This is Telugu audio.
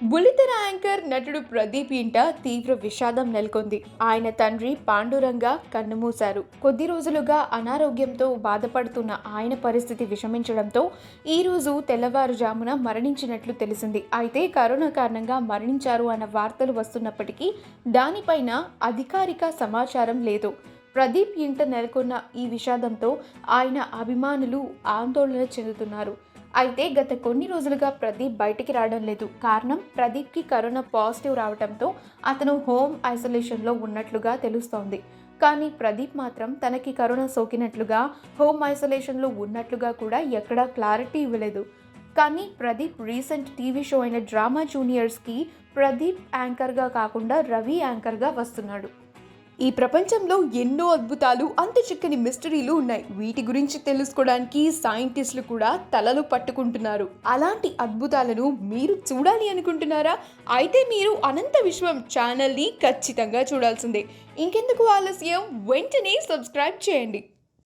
బుల్లితెర యాంకర్ నటుడు ప్రదీప్ ఇంట తీవ్ర విషాదం నెలకొంది. ఆయన తండ్రి పాండురంగ కన్నుమూశారు. కొద్ది రోజులుగా అనారోగ్యంతో బాధపడుతున్న ఆయన పరిస్థితి విషమించడంతో ఈ రోజు తెల్లవారుజామున మరణించినట్లు తెలిసింది. అయితే కరోనా కారణంగా మరణించారు అన్న వార్తలు వస్తున్నప్పటికీ దానిపైన అధికారిక సమాచారం లేదు. ప్రదీప్ ఇంట నెలకొన్న ఈ విషాదంతో ఆయన అభిమానులు ఆందోళన చెందుతున్నారు. అయితే గత కొన్ని రోజులుగా ప్రదీప్ బయటికి రావడం లేదు. కారణం ప్రదీప్కి కరోనా పాజిటివ్ రావడంతో అతను హోమ్ ఐసోలేషన్లో ఉన్నట్లుగా తెలుస్తోంది. కానీ ప్రదీప్ మాత్రం తనకి కరోనా సోకినట్లుగా హోమ్ ఐసోలేషన్లో ఉన్నట్లుగా కూడా ఎక్కడా క్లారిటీ ఇవ్వలేదు. కానీ ప్రదీప్ రీసెంట్ టీవీ షో అయిన డ్రామా జూనియర్స్కి ప్రదీప్ యాంకర్గా కాకుండా రవి యాంకర్గా వస్తున్నాడు. ఈ ప్రపంచంలో ఎన్నో అద్భుతాలు అంత చిక్కని మిస్టరీలు ఉన్నాయి. వీటి గురించి తెలుసుకోవడానికి సైంటిస్టులు కూడా తలలు పట్టుకుంటున్నారు. అలాంటి అద్భుతాలను మీరు చూడాలి అనుకుంటున్నారా? అయితే మీరు అనంత విశ్వం ఛానల్ని ఖచ్చితంగా చూడాల్సిందే. ఇంకెందుకు ఆలస్యం? వెంటనే సబ్స్క్రైబ్ చేయండి.